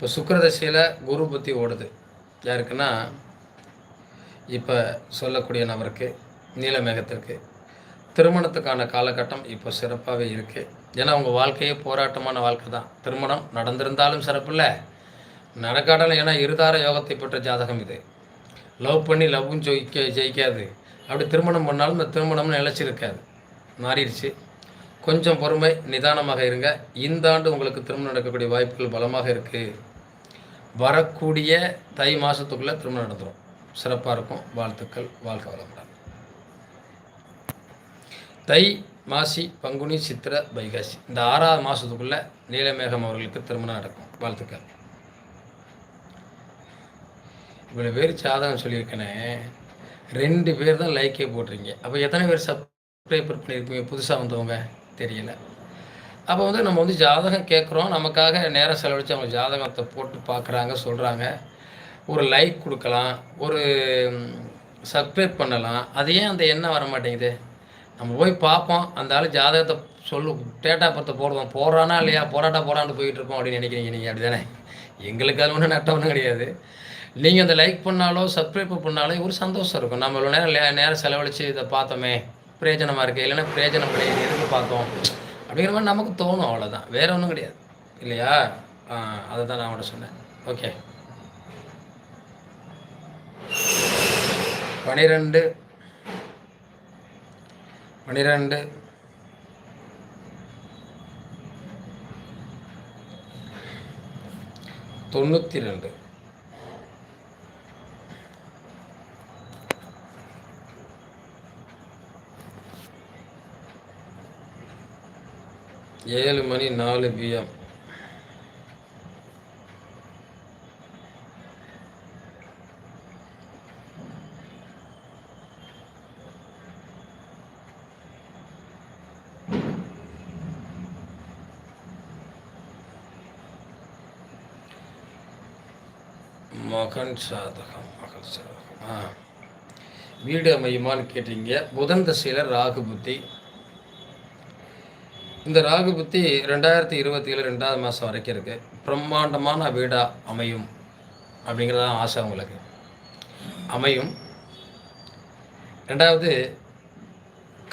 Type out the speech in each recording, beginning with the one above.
இப்போ சுக்கரதசையில் குரு புத்தி ஓடுது. யாருக்குன்னா இப்போ சொல்லக்கூடிய நபருக்கு நீலமேகத்திற்கு திருமணத்துக்கான காலகட்டம் இப்போ சிறப்பாகவே இருக்குது ஏன்னா உங்கள் வாழ்க்கையே போராட்டமான வாழ்க்கை தான். திருமணம் நடந்திருந்தாலும் சிறப்பு இல்லை. நடக்காட்டாலும் ஏன்னா இருதார யோகத்தை பெற்ற ஜாதகம் இது. லவ் பண்ணி லவ்வும் ஜெயிக்க ஜெயிக்காது. அப்படி திருமணம் பண்ணாலும் இந்த திருமணம் நிலச்சிருக்காது. மாறிடுச்சு. கொஞ்சம் பொறுமை நிதானமாக இருங்க. இந்த ஆண்டு உங்களுக்கு திருமணம் நடக்கக்கூடிய வாய்ப்புகள் பலமாக இருக்குது வரக்கூடிய தை மாதத்துக்குள்ளே திருமணம் நடந்துடும் சிறப்பாக இருக்கும். வாழ்த்துக்கள். வாழ்க்கை வளமுடன். தை மாசி பங்குனி சித்திர வைகாசி. இந்த ஆறாவது மாதத்துக்குள்ளே நீலமேகம் அவர்களுக்கு திருமணம் நடக்கும். வாழ்த்துக்கள். இவ்வளோ பேர் சாதகம் சொல்லியிருக்கேனே. ரெண்டு பேர் தான் லைக்கே போட்டிருக்கீங்க. அப்போ எத்தனை பேர் சப்ஸ்கிரைபர் பண்ணியிருப்பீங்க புதுசாக வந்தவங்க? தெரியலை. அப்போ வந்து நம்ம வந்து ஜாதகம் கேட்குறோம் நமக்காக நேரம் செலவழித்து அவங்க ஜாதகத்தை போட்டு பார்க்குறாங்க சொல்கிறாங்க ஒரு லைக் கொடுக்கலாம் ஒரு சப்ஸ்கிரைப் பண்ணலாம். அது ஏன் அந்த எண்ணம் வர மாட்டேங்குது? நம்ம போய் பார்ப்போம். அந்த ஆள் ஜாதகத்தை சொல்லு டேட்டா பத்தை போடுவோம் போடுறானா இல்லையா? போராட்டா போடான்னு போயிட்டு இருப்போம் அப்படின்னு நினைக்கிறீங்க நீங்கள் அப்படி தானே எங்களுக்கு அது ஒன்றும் நட்டம் ஒன்றும் கிடையாது. நீங்கள் அந்த லைக் பண்ணாலோ சப்ஸ்கிரைப் பண்ணாலோ ஒரு சந்தோஷம் இருக்கும். நம்ம நேரம் நேரம் செலவழித்து இதை பார்த்தோமே. பிரயோஜனமாக இருக்குது இல்லைன்னா பிரயோஜனம் கிடையாது. எதுக்கு பார்த்தோம்? அப்படிங்கிற மாதிரி நமக்கு தோணும் அவ்வளோதான் வேற ஒன்றும் கிடையாது. இல்லையா? அதை தான் நான் அவன்கிட்ட சொன்னேன். ஓகே. பனிரெண்டு. பனிரெண்டு. தொண்ணூற்றி ரெண்டு ஏழு மணி நாலு பிஎம் மகன் சாதகம் மகன் சாதகம். ஆ. வீடு அமையுமான்னு கேட்டீங்க. புதன் தசையில் ராகு புத்தி. இந்த ராகு புத்தி ரெண்டாயிரத்தி இருபத்தி ஏழு ரெண்டாவது மாதம் வரைக்கும் இருக்குது பிரம்மாண்டமான வீடாக அமையும் அப்படிங்கிறது தான் ஆசை உங்களுக்கு. அமையும். ரெண்டாவது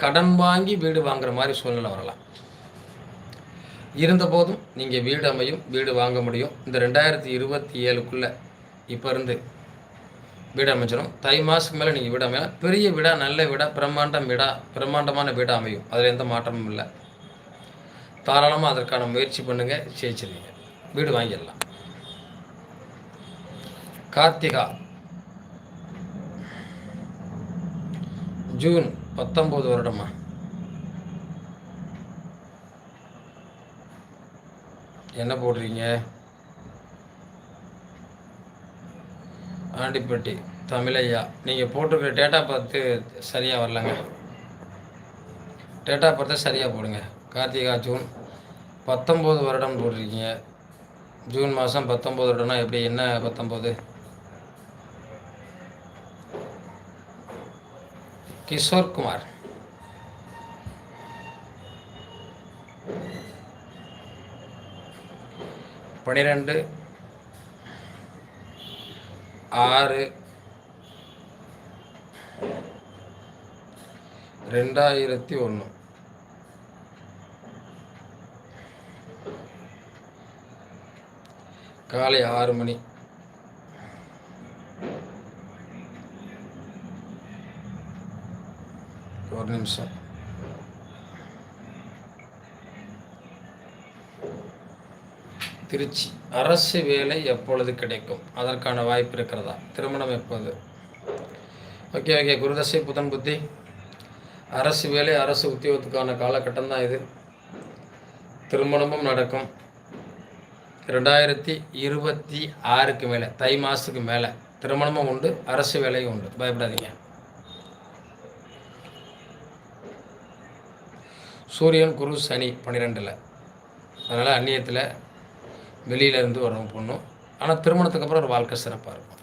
கடன் வாங்கி வீடு வாங்குற மாதிரி சூழ்நிலை வரலாம். இருந்தபோதும் நீங்கள் வீடு அமையும் வீடு வாங்க முடியும். இந்த ரெண்டாயிரத்தி இருபத்தி ஏழுக்குள்ளே இப்போ இருந்து வீடு அமைச்சிடும் தை மாதத்துக்கு மேலே நீங்கள் வீடு அமையலாம். பெரிய வீடாக நல்ல வீடாக பிரம்மாண்டம் வீடா பிரம்மாண்டமான வீடாக அமையும். அதில் எந்த மாற்றமும் இல்லை. தாராளமாக அதற்கான முயற்சி பண்ணுங்கள் ஜெயிச்சிருவீங்க. வீடு வாங்கிடலாம். கார்த்திகா. ஜூன் பத்தொம்போது வருடமா? என்ன போடுறீங்க? ஆண்டிப்பட்டி தமிழையா? நீங்கள் போட்டிருக்கிற டேட்டா பார்த்து சரியாக வரலங்க. டேட்டா பார்த்து சரியாக போடுங்க. கார்த்திகா ஜூன் பத்தொம்போது வருடம் போட்டிருக்கீங்க. ஜூன் மாதம் பத்தொம்போது வருடம்னா எப்படி? என்ன பத்தொம்போது? கிஷோர் குமார். பன்னிரெண்டு ஆறு ரெண்டாயிரத்தி ஒன்று காலை ஆறு மணி. ஒரு நிமிஷம். திருச்சி. அரசு வேலை எப்பொழுது கிடைக்கும்? அதற்கான வாய்ப்பு இருக்கிறதா? திருமணம் எப்போது? Okay okay. குருதசை புதன் புத்தி. அரசு வேலை அரசு உத்தியோகத்துக்கான காலகட்டம் தான் இது. திருமணமும் நடக்கும். ரெண்டாயிரத்தி இருபத்தி ஆறுக்கு மேலே தை மாதத்துக்கு மேலே திருமணமும் உண்டு அரசு வேலையும் உண்டு. பயப்படாதீங்க. சூரியன் குரு சனி பன்னிரெண்டில். அதனால் அந்நியத்தில் வெளியில இருந்து வரவும் பொண்ணும் ஆனால் திருமணத்துக்கு அப்புறம் ஒரு வாழ்க்கை சிறப்பாக இருக்கும்.